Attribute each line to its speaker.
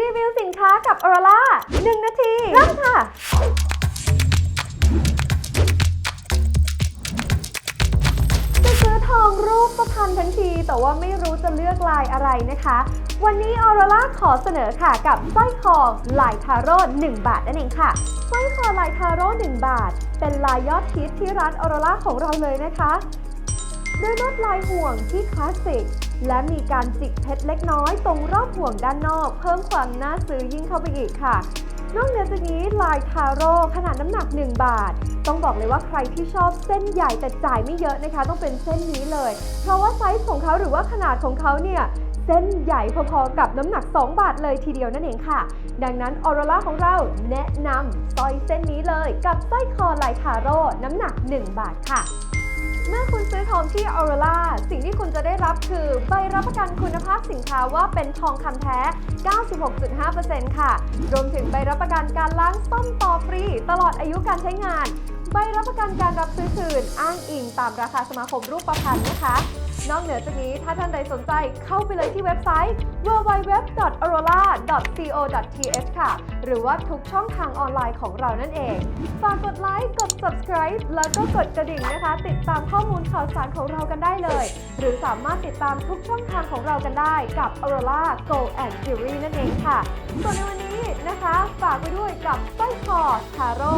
Speaker 1: รีวิวสินค้ากับออร่า1นาทีเริ่มค่ะ จะซื้อทองรูปประพันธ์ทันที แต่ว่าไม่รู้จะเลือกลายอะไรนะคะ วันนี้ออร่าขอเสนอค่ะกับสร้อยคอลายทาโร่1บาทนั่นเองค่ะสร้อยคอลายทาโร่1บาท เป็นลายยอดฮิตที่ร้านออร่าของเราเลยนะคะ ด้วยลวดลายห่วงที่คลาสสิก และมีการจิกเพชรเล็กน้อยตรงรอบห่วงด้านนอก เพิ่มความน่าซื้อยิ่งเข้าไปอีกค่ะ นอกเหนือจากนี้ลายทาโร่ขนาดน้ำหนัก 1 บาท ต้องบอกเลยว่าใครที่ชอบเส้นใหญ่แต่จ่ายไม่เยอะนะคะ ต้องเป็นเส้นนี้เลย เพราะว่าไซส์ของเขาหรือว่าขนาดของเขาเนี่ยเส้นใหญ่พอๆกับน้ำหนัก 2 บาทเลยทีเดียวนั่นเองค่ะ ดังนั้นออร่าของเราแนะนำสร้อยเส้นนี้เลย กับสร้อยคอลายทาโร่น้ำหนัก 1 บาทค่ะ เมื่อคุณซื้อทองที่ออร่าสิ่งที่คุณจะได้รับคือใบรับประกันคุณภาพสินค้าว่าเป็นทองคำแท้ 96.5%ค่ะ รวมถึงใบรับประกันการล้างซ่อมต่อฟรี ตลอดอายุการใช้งาน ใบรับประกันการรับซื้อคืน อ้างอิงตามราคาสมาคมรูปประพันธ์นะคะ นอกเหนือจากนี้ถ้าท่านใดสนใจเข้าไปเลยที่เว็บไซต์ www.aurora.co.th ค่ะ หรือว่าทุกช่องทางออนไลน์ของเรานั่นเอง ฝากกดไลค์ กด subscribe แล้วก็กดกระดิ่งนะคะ ติดตามข้อมูลข่าวสารของเรากันได้เลย หรือสามารถติดตามทุกช่องทางของเรากันได้กับ Aurora Gold and Jewelry นั่นเองค่ะ ส่วนในวันนี้นะคะ ฝากไปด้วยกับสร้อยคอทาโร่